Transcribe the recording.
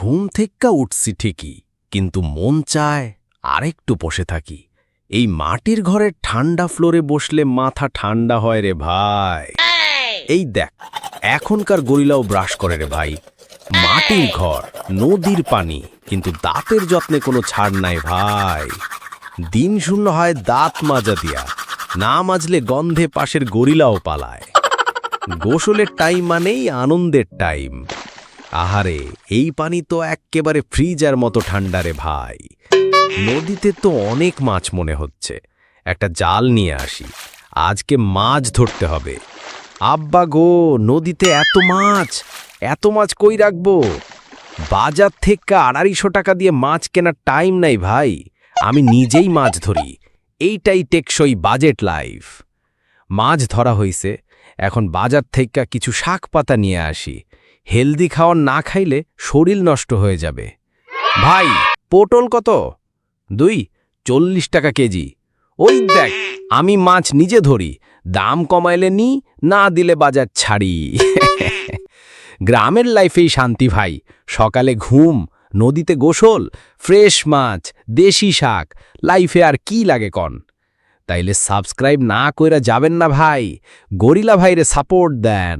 ঘুম থেক্কা উঠছি ঠিকই, কিন্তু মন চায় আরেকটু বসে থাকি। এই মাটির ঘরের ঠান্ডা ফ্লোরে বসলে মাথা ঠান্ডা হয় রে ভাই। এই দেখ, এখনকার গরিলাও ব্রাশ করে রে ভাই। মাটির ঘর, নদীর পানি, কিন্তু দাঁতের যত্নে কোনো ছাড় নাই ভাই। দিন শূন্য হয় দাঁত মাজা দিয়া, না মাজলে গন্ধে পাশের গরিলাও পালায়। গোসলের টাইম মানেই আনন্দের টাইম। আহারে, এই পানি তো এক্কেবারে ফ্রিজার মতো ঠান্ডা রে ভাই। নদীতে তো অনেক মাছ মনে হচ্ছে। একটা জাল নিয়ে আসি। আজকে মাছ ধরতে হবে। আব্বা গো, নদীতে এত মাছ! এত মাছ কই রাখব? বাজার থেকে আড়াইশো টাকা দিয়ে মাছ কেনার টাইম নাই ভাই। আমি নিজেই মাছ ধরি। এইটাই টেকসই বাজেট লাইফ। মাছ ধরা হইছে। এখন বাজার থেকে কিছু শাক পাতা নিয়ে আসি। হেলদি খাওয়ার না খাইলে শরীর নষ্ট হয়ে যাবে। ভাই, পটল কত? দুই, চল্লিশ টাকা কেজি। ওই দেখ, আমি মাছ নিজে ধরি, দাম কমাইলে নি, না দিলে বাজার ছাড়ি। গ্রামের লাইফেই শান্তি ভাই, সকালে ঘুম, নদীতে গোসল, ফ্রেশ মাছ, দেশি শাক, লাইফে আর কি লাগে কন? তাইলে সাবস্ক্রাইব না কইরা যাবেন না ভাই, গরিলা ভাইরে সাপোর্ট দেন।